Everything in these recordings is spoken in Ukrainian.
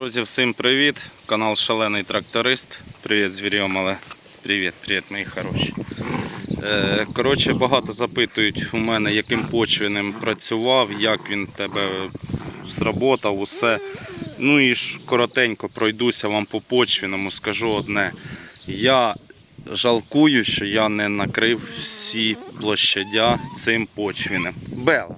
Друзі, всім привіт! Канал Шалений Тракторист. Привіт, звірьомале. Привіт, привіт, мої хороші. Е, коротше, багато запитують у мене, яким почвенним працював, як він тебе зработав, усе. Ну і ж коротенько пройдуся вам по почвенному, скажу одне. Я жалкую, що я не накрив всі площадя цим почвенним. Бела.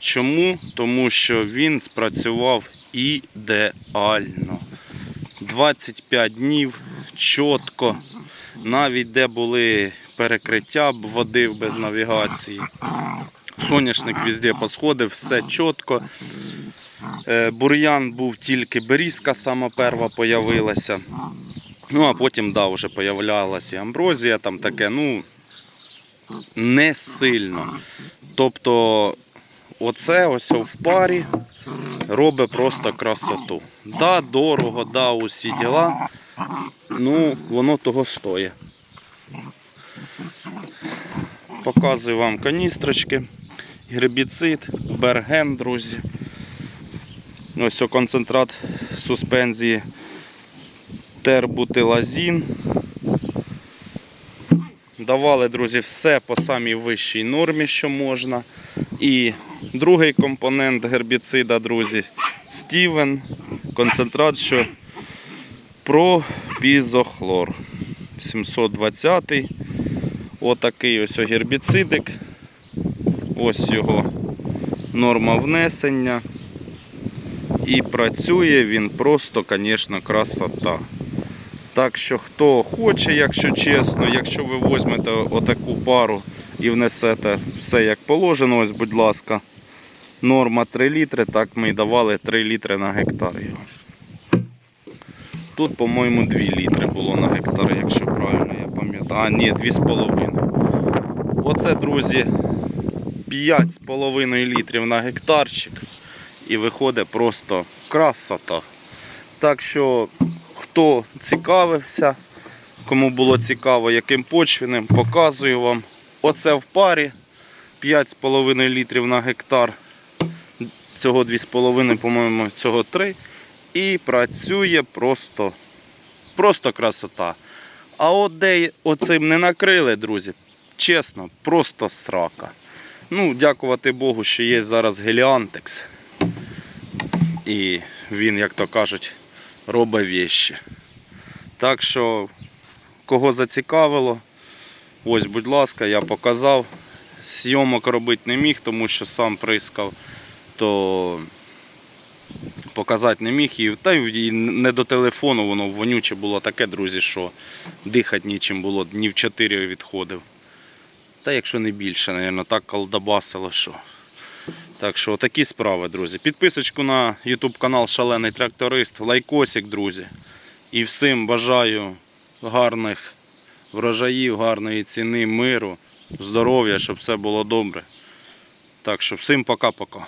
Чому? Тому що він спрацював ідеально. 25 днів чітко, навіть де були перекриття, водив без навігації. Соняшник везде посходив, все чітко. Е, Бур'ян був тільки берізка, сама перша появилася. Ну, а потім, да, вже появлялася і амброзія, там таке, ну, не сильно. Тобто, оце ось в парі робить просто красоту. Да, дорого, да, усі діла. Ну, воно того стоїть. Показую вам каністрочки, гербіцид, берген, друзі. Ось концентрат суспензії тербутилазін. Давали, друзі, все по самій вищій нормі, що можна. І другий компонент гербіцида, друзі, Стівен, концентрат, що пропізохлор. 720 Отакий ось гербіцидик. Ось його норма внесення. І працює він просто, звісно, красота. Так що хто хоче, якщо чесно, якщо ви візьмете отаку пару і внесете все як положено, ось, будь ласка, норма 3 літри, так ми й давали 3 літри на гектар його. Тут, по-моєму, 2 літри було на гектар, якщо правильно я пам'ятаю. А, ні, 2,5. Оце, друзі, 5,5 літрів на гектарчик. І виходить просто красота. Так що хто цікавився, кому було цікаво, яким почвенним, показую вам. Оце в парі 5,5 літрів на гектар. Цього 2,5, по-моєму, цього 3. І працює просто, просто красота. А от де оцим не накрили, друзі, чесно, просто срака. Ну, дякувати Богу, що є зараз Геліантекс. І він, як то кажуть, робить вещі. Так що, кого зацікавило, ось, будь ласка, я показав. Зйомок робити не міг, тому що сам прискав, то показати не міг. І, та й не до телефону, воно вонюче було таке, друзі, що дихати нічим було, днів 4 відходив. Та якщо не більше, мабуть, так колдобасило, що. Так що такі справи, друзі. Підписочку на YouTube канал Шалений Тракторист, лайкосик, друзі. І всім бажаю гарних врожаїв, гарної ціни, миру, здоров'я, щоб все було добре. Так що всім пока-пока.